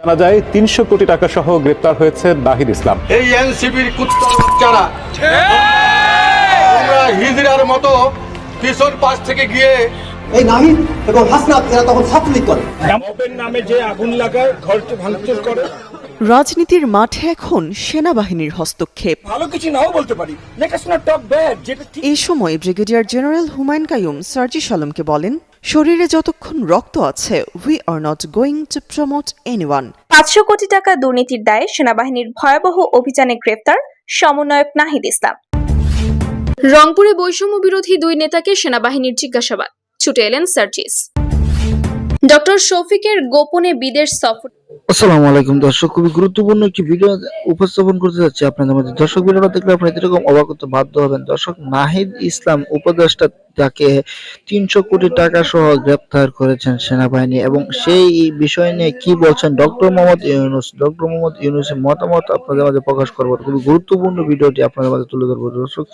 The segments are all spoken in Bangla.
জানা যায় তিনশো কোটি টাকা সহ গ্রেপ্তার হয়েছে নাহিদ ইসলাম। এই এনসিপির তোমরা হিজড়ার মতো পিছন পাশ থেকে গিয়ে এই নাহিদ এবং হাসনাত এরা তখন ছাত্রলীগ করে। নামে যে আগুন লাগায় ঘরটি ভাঙচুর করে। রাজনীতির মাঠে এখন সেনাবাহিনীর হস্তক্ষেপ। ভালো কিছু নাও বলতে পারি। Let us not talk bad যেটা এই সময় ব্রিগেডিয়ার জেনারেল হুমায়ুন কাইয়ুম সার্জি আলমকে বলেন শরীরে যতক্ষণ রক্ত আছে we are not going to promote anyone পাঁচশো কোটি টাকা দুর্নীতির দায়ে সেনাবাহিনীর ভয়াবহ অভিযানে গ্রেফতার সমন্বয়ক নাহিদ ইসলাম। রংপুরে বৈষম্য বিরোধী দুই নেতাকে সেনাবাহিনীর জিজ্ঞাসাবাদ। ছুটে এলেন সার্জিস। ডক্টর শফিকের গোপনে বিদেশ সফর আসসালামু আলাইকুম, দর্শক। খুবই গুরুত্বপূর্ণ একটি ভিডিও উপস্থাপন করতে যাচ্ছি আপনাদের মধ্যে। দর্শক ভিডিওটা দেখলে আপনারা এরকম অবাক হতে বাধ্য হবেন। দর্শক, নাহিদ ইসলাম উপদেষ্টা তাকে তিনশো কোটি টাকা সহ গ্রেপ্তার করেছেন সেনাবাহিনী এবং সেই বিষয় নিয়ে কি বলছেন ডক্টর মোহাম্মদ ইউনুস? ডক্টর মোহাম্মদ ইউনুসের মতামত আপনাদের মাঝে প্রকাশ করব। খুবই গুরুত্বপূর্ণ ভিডিওটি আপনাদের মাঝে তুলে ধরবো। দর্শক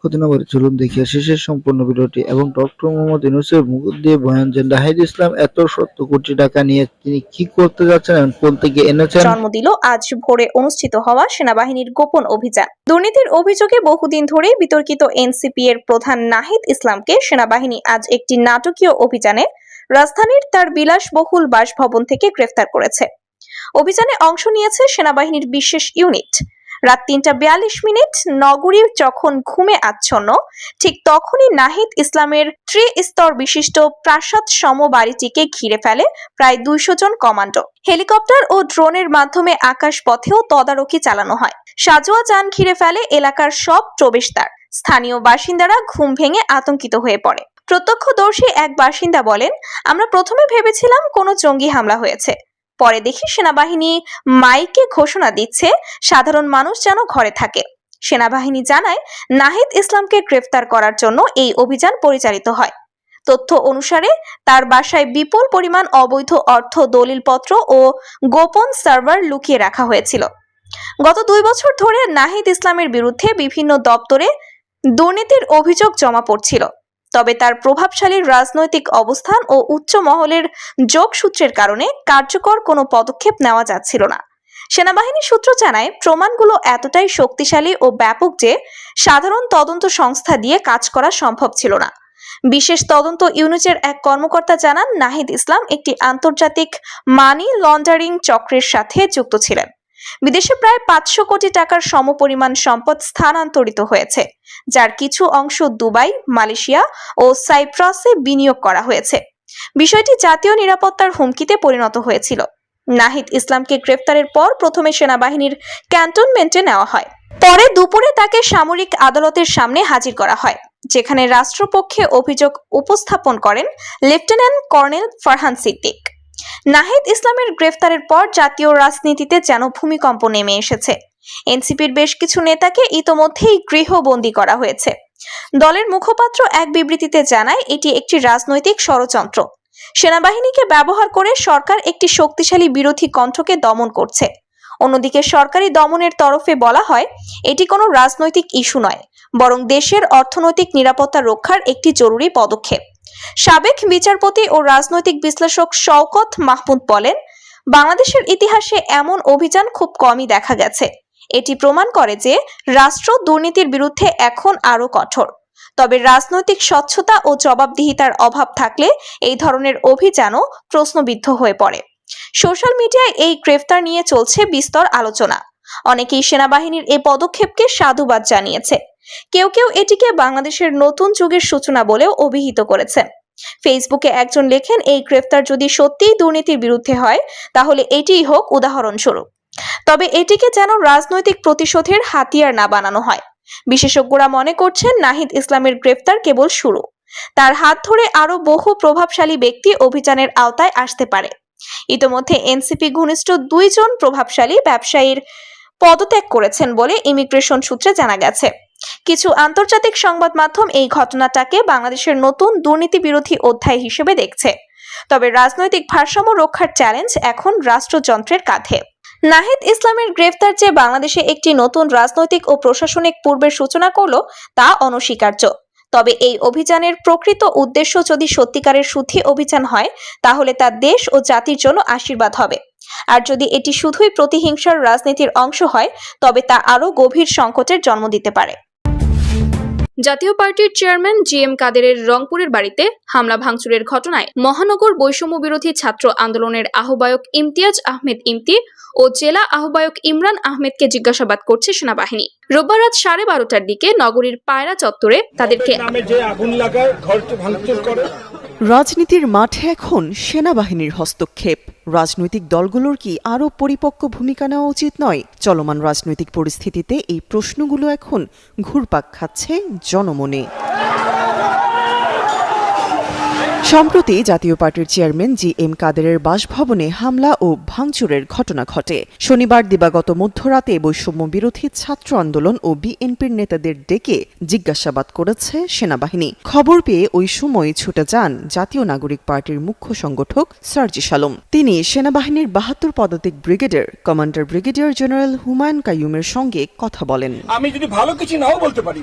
করে চলুন দেখি শেষের সম্পূর্ণ ভিডিওটি এবং ডক্টর মোহাম্মদ ইউনুসের মুখ দিয়ে বয়ান যে নাহিদ ইসলাম এত সত্তর কোটি টাকা নিয়ে তিনি কি করতে যাচ্ছেন এবং কোন থেকে এনেছেন? জন্ম দিল, আজ ভোরে অনুষ্ঠিত হওয়া সেনাবাহিনীর গোপন অভিযান। দুর্নীতির অভিযোগে বহুদিন ধরে বিতর্কিত এনসিপি এর প্রধান নাহিদ ইসলামকে সেনাবাহিনী আজ একটি নাটকীয় অভিযানে রাজধানীর তার বিলাসবহুল বাসভবন থেকে গ্রেফতার করেছে। অভিযানে অংশ নিয়েছে সেনাবাহিনীর বিশেষ ইউনিট। রাত তিনটা বিয়াল্লিশ মিনিট নগরী যখন ঘুমে আচ্ছন্ন, ঠিক তখনই নাহিদ ইসলামের ত্রিস্তর বিশিষ্ট প্রাসাদ সম বাড়িটিকে ঘিরে ফেলে প্রায় দুইশো জন কমান্ডো। হেলিকপ্টার ও ড্রোনের মাধ্যমে আকাশ পথেও তদারকি চালানো হয়। সাজোয়া যান ঘিরে ফেলে এলাকার সব প্রবেশদ্বার। স্থানীয় বাসিন্দারা ঘুম ভেঙে আতঙ্কিত হয়ে পড়ে। প্রত্যক্ষদর্শী এক বাসিন্দা বলেন, আমরা প্রথমে ভেবেছিলাম কোনো জঙ্গি হামলা হয়েছে। পরে দেখি সেনাবাহিনী মাইকে ঘোষণা দিচ্ছে, সাধারণ মানুষ যেন ঘরে থাকে। সেনাবাহিনী জানায়, নাহিদ ইসলামকে গ্রেফতার করার জন্য এই অভিযান পরিচালিত হয়। তথ্য অনুসারে, তার বাসায় বিপুল পরিমাণ অবৈধ অর্থ, দলিলপত্র ও গোপন সার্ভার লুকিয়ে রাখা হয়েছিল। গত দুই বছর ধরে নাহিদ ইসলামের বিরুদ্ধে বিভিন্ন দপ্তরে দুর্নীতির অভিযোগ জমা পড়ছিল। তবে তার প্রভাবশালী রাজনৈতিক অবস্থান ও উচ্চ মহলের যোগসূত্রের কারণে কার্যকর কোনো পদক্ষেপ নেওয়া যাচ্ছিল না। সেনাবাহিনী সূত্র জানায়, প্রমাণগুলো এতটাই শক্তিশালী ও ব্যাপক যে সাধারণ তদন্ত সংস্থা দিয়ে কাজ করা সম্ভব ছিল না। বিশেষ তদন্ত ইউনিটের এক কর্মকর্তা জানান, নাহিদ ইসলাম একটি আন্তর্জাতিক মানি লন্ডারিং চক্রের সাথে যুক্ত ছিলেন। বিদেশে প্রায় পাঁচশো কোটি টাকার সমপরিমাণ সম্পদ স্থানান্তরিত হয়েছে, যার কিছু অংশ দুবাই, মালয়েশিয়া ও সাইপ্রাসে বিনিয়োগ করা হয়েছে। বিষয়টি জাতীয় নিরাপত্তার হুমকিতে পরিণত হয়েছিল। নাহিদ ইসলামকে গ্রেফতারের পর প্রথমে সেনাবাহিনীর ক্যান্টনমেন্টে নেওয়া হয়। পরে দুপুরে তাকে সামরিক আদালতের সামনে হাজির করা হয়, যেখানে রাষ্ট্রপক্ষে অভিযোগ উপস্থাপন করেন লেফটেন্যান্ট কর্নেল ফারহান সিদ্দিক। নাহিদ ইসলামের গ্রেফতারের পর জাতীয় রাজনীতিতে যেন ভূমিকম্প নেমে এসেছে। এনসিপির বেশ কিছু নেতাকে ইতোমধ্যেই গৃহবন্দী করা হয়েছে। দলের মুখপাত্র এক বিবৃতিতে জানায়, এটি একটি রাজনৈতিক ষড়যন্ত্র। সেনাবাহিনীকে ব্যবহার করে সরকার একটি শক্তিশালী বিরোধী কণ্ঠকে দমন করছে। অন্যদিকে সরকারি দমনের তরফে বলা হয়, এটি কোনো রাজনৈতিক ইস্যু নয়, বরং দেশের অর্থনৈতিক নিরাপত্তা রক্ষার একটি জরুরি পদক্ষেপ। সাবেক বিচারপতি ও রাজনৈতিক বিশ্লেষক শওকত মাহমুদ বলেন, বাংলাদেশের ইতিহাসে এমন অভিযান খুব কমই দেখা গেছে। এটি প্রমাণ করে যে রাষ্ট্র দুর্নীতির বিরুদ্ধে এখন আরও কঠোর। তবে রাজনৈতিক স্বচ্ছতা ও জবাবদিহিতার অভাব থাকলে এই ধরনের অভিযানও প্রশ্নবিদ্ধ হয়ে পড়ে। সোশ্যাল মিডিয়ায় এই গ্রেফতার নিয়ে চলছে বিস্তর আলোচনা। অনেকেই সেনাবাহিনীর এই পদক্ষেপকে সাধুবাদ জানিয়েছে। কেউ কেউ এটিকে বাংলাদেশের নতুন যুগের সূচনা বলেও অভিহিত করেছেন ফেসবুকে একজন লেখেন, এই গ্রেফতার যদি সত্যিই দুর্নীতির বিরুদ্ধে হয়, তাহলে এটিই হোক উদাহরণস্বরূপ। তবে এটিকে যেন রাজনৈতিক প্রতিশোধের হাতিয়ার না বানানো হয়। বিশেষজ্ঞরা মনে করছেন, নাহিদ ইসলামের গ্রেফতার কেবল শুরু। তার হাত ধরে আরও বহু প্রভাবশালী ব্যক্তি অভিযানের আওতায় আসতে পারে। ইতোমধ্যে এনসিপি ঘনিষ্ঠ দুইজন প্রভাবশালী ব্যবসায়ীর পদত্যাগ করেছেন বলে ইমিগ্রেশন সূত্রে জানা গেছে। কিছু আন্তর্জাতিক সংবাদ মাধ্যম এই ঘটনাটাকে বাংলাদেশের নতুন দুর্নীতি বিরোধী অধ্যায় হিসেবে দেখছে। তবে রাজনৈতিক ভারসাম্য রক্ষার চ্যালেঞ্জ এখন রাষ্ট্রযন্ত্রের কাঁধে। নাহিদ ইসলামের গ্রেফতার যে বাংলাদেশে একটি নতুন রাজনৈতিক ও প্রশাসনিক পূর্বের সূচনা করল তা অনস্বীকার্য। তবে এই অভিযানের প্রকৃত উদ্দেশ্য যদি সত্যিকারের শুদ্ধি অভিযান হয়, তাহলে তা দেশ ও জাতির জন্য আশীর্বাদ হবে। আর যদি এটি শুধুই প্রতিহিংসার রাজনীতির অংশ হয়, তবে তা আরও গভীর সংকটের জন্ম দিতে পারে। জাতীয় পার্টির চেয়ারম্যান জি এম কাদেরের রংপুরের বাড়িতে হামলা ভাঙচুরের ঘটনায় মহানগর বৈষম্য বিরোধী ছাত্র আন্দোলনের আহ্বায়ক ইমতিয়াজ আহমেদ ইমতি ও জেলা আহ্বায়ক ইমরান আহমেদকে জিজ্ঞাসাবাদ করছে সেনাবাহিনী। রোববার রাত সাড়ে বারোটার দিকে নগরীর পায়রা চত্বরে তাদেরকে যে আগুন লাগায় ভাঙচুর করে রাজনীতির মাঠে এখন সেনাবাহিনীর হস্তক্ষেপ। রাজনৈতিক দলগুলোর কি আরও পরিপক্ক ভূমিকা নেওয়া উচিত নয়? চলমান রাজনৈতিক পরিস্থিতিতে এই প্রশ্নগুলো এখন ঘুরপাক খাচ্ছে জনমনে। সম্প্রতি জাতীয় পার্টির চেয়ারম্যান জি এম কাদেরের বাসভবনে হামলা ও ভাঙচুরের ঘটনা ঘটে। শনিবার দিবাগত মধ্যরাতে বৈষম্য বিরোধী ছাত্র আন্দোলন ও বিএনপির নেতাদের ডেকে জিজ্ঞাসাবাদ করেছে সেনাবাহিনী। খবর পেয়ে ওই সময় ছুটে যান জাতীয় নাগরিক পার্টির মুখ্য সংগঠক সার্জি সালম। তিনি সেনাবাহিনীর বাহাত্তর পদাতিক ব্রিগেডের কমান্ডার ব্রিগেডিয়ার জেনারেল হুমায়ুন কাইয়ুমের সঙ্গে কথা বলেন। আমি যদি ভালো কিছু নাও বলতে পারি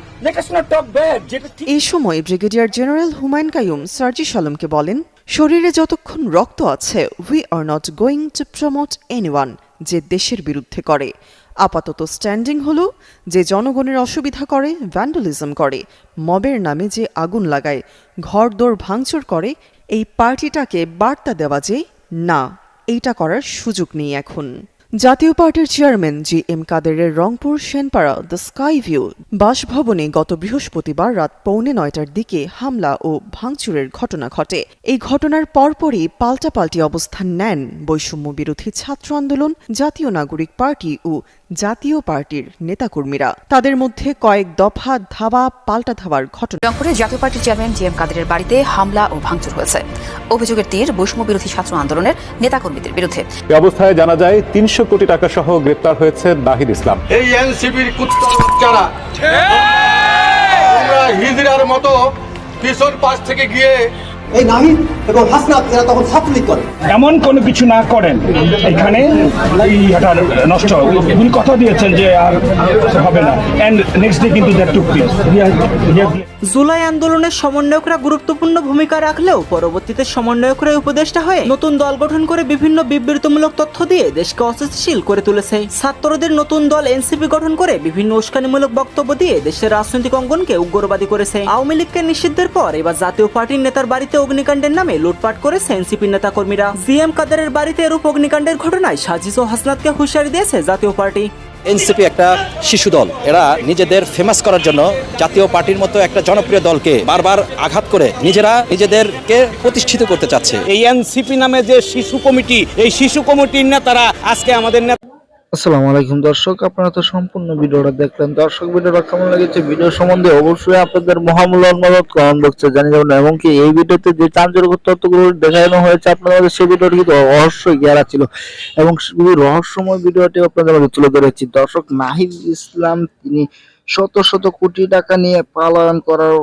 এই সময় ব্রিগেডিয়ার জেনারেল হুমায়ুন কাইয়ুম সার্জি সালমকে বলেন, শরীরে যতক্ষণ রক্ত আছে we are not going to promote anyone যে দেশের বিরুদ্ধে করে। আপাতত স্ট্যান্ডিং হলো যে জনগণের অসুবিধা করে ভ্যান্ডালিজম করে, মবের নামে যে আগুন লাগায়, ঘরদোর ভাঙচুর করে, এই পার্টিটাকে বার্তা দেওয়া যে, না, এইটা করার সুযোগ নেই এখন। জাতীয় পার্টির চেয়ারম্যান জি এম কাদেরের Rangpur Senpara the sky view বাসভবনে গত বৃহস্পতিবার রাত পৌনে নয়টার দিকে হামলা ও ভাঙচুরের ঘটনা ঘটে। এই ঘটনার পরপরই পাল্টাপাল্টি অবস্থান নেন বৈষম্য বিরোধী ছাত্র আন্দোলন জাতীয় নাগরিক পার্টি ও জাতীয় পার্টির নেতাকর্মীরা। তাদের মধ্যে কয়েক দফা ধাওয়া পাল্টা ধাওয়ার ঘটনা। রংপুরে জাতীয় পার্টির চেয়ারম্যান জি এম কাদেরের বাড়িতে হামলা ও ভাঙচুর হয়েছে। অভিযোগের তীর বৈষম্য বিরোধী ছাত্র আন্দোলনের নেতাকর্মীদের বিরুদ্ধে। অবস্থায় জানা যায় তিনশো কোটি টাকা সহ গ্রেপ্তার হয়েছে নাহিদ ইসলাম। এই এনসিবির কুত্তারা হিজড়ার মতো পিছন পাশ থেকে গিয়ে এই নাহিদ এবং হাসনাত এরা তখন ছাত্রলীগ করে। এমন কোনো কিছু না করেন। এখানে এটা নষ্ট। উনি কথা দিয়েছেন যে আর হবে না। এন্ড নেক্সট ডে কিন্তু দ্যাট টুক প্লেস জুলাই আন্দোলনের সমন্বয়করা গুরুত্বপূর্ণ ভূমিকা রাখলেও পরবর্তীতে সমন্বয়করা উপদেষ্টা হয়ে নতুন দল গঠন করে বিভিন্ন বিবৃতিমূলক তথ্য দিয়ে দেশকে অস্থিতিশীল করে তুলেছে। ছাত্রদের নতুন দল এনসিপি গঠন করে বিভিন্ন উস্কানিমূলক বক্তব্য দিয়ে দেশের রাজনৈতিক অঙ্গনকে উগ্রবাদী করেছে। আওয়ামী লীগকে নিষিদ্ধের পর এবার জাতীয় পার্টির নেতার বাড়িতে অগ্নিকাণ্ডের নামে লুটপাট করেছে এনসিপি নেতাকর্মীরা। জিএম কাদেরের বাড়িতে এরূপ অগ্নিকাণ্ডের ঘটনায় সাজিজ ও হাসনাতকে হুঁশিয়ারি দিয়েছে জাতীয় পার্টি। এনসিপি একটা শিশু দল। এরা নিজেদের ফেমাস করার জন্য জাতীয় পার্টির মতো একটা জনপ্রিয় দলকে বারবার আঘাত করে নিজেরা নিজেদেরকে প্রতিষ্ঠিত করতে চাচ্ছে। এই এনসিপি নামে যে শিশু কমিটি এই শিশু কমিটির নেতারা আজকে আমাদের নেতা আসসালামু আলাইকুম দর্শক, আপনারা তো সম্পূর্ণ ভিডিওটা দেখলেন। দর্শক, ভিডিওটা কেমন লেগেছে? ভিডিও সম্বন্ধে অবশ্যই আপনাদের মহামূল্য অনুরোধ কমেন্ট বক্সে জানিয়ে যাবেন এবং কি এই ভিডিওতে যে চাঞ্চল্য তথ্যগুলো দেখানো হয়েছে, আপনাদের সেই ভিডিওটি কিন্তু রহস্যই ঘেরা ছিল। এবং রহস্যময় ভিডিওটি আপনাদের তুলে ধরেছি। দর্শক, নাহিদ ইসলাম, তিনি শত শত কোটি টাকা নিয়ে পালায়ন করার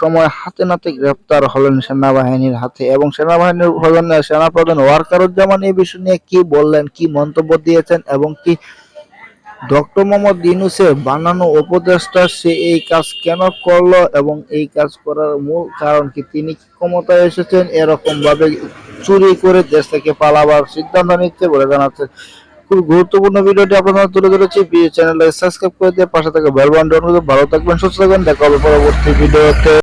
সময় হাতে নাতে গ্রেপ্তার হলেন সেনাবাহিনীর হাতে এবং সেনাবাহিনীর প্রধান সেনাপ্রধান ওয়ারকারুজ্জামান। এই বিষয় নিয়ে কি বললেন, কি মন্তব্য দিয়েছেন এবং কি ডক্টর মোহাম্মদ ইউনূসের বানানো উপদেষ্টা সে এই কাজ কেন করল এবং এই কাজ করার মূল কারণ কি? তিনি কি ক্ষমতায় এসেছেন? এরকম ভাবে চুরি করে দেশ থেকে পালাবার সিদ্ধান্ত নিচ্ছে বলে জানাচ্ছে গুরুত্বপূর্ণ ভিডিওটি আপনাদের তুলে ধরেছি। চ্যানেলটাকে সাবস্ক্রাইব করে দিয়ে পাশে থাকে বেল বাটন ভালো থাকবেন, সুস্থ থাকবেন। দেখা হবে পরবর্তী ভিডিওতে।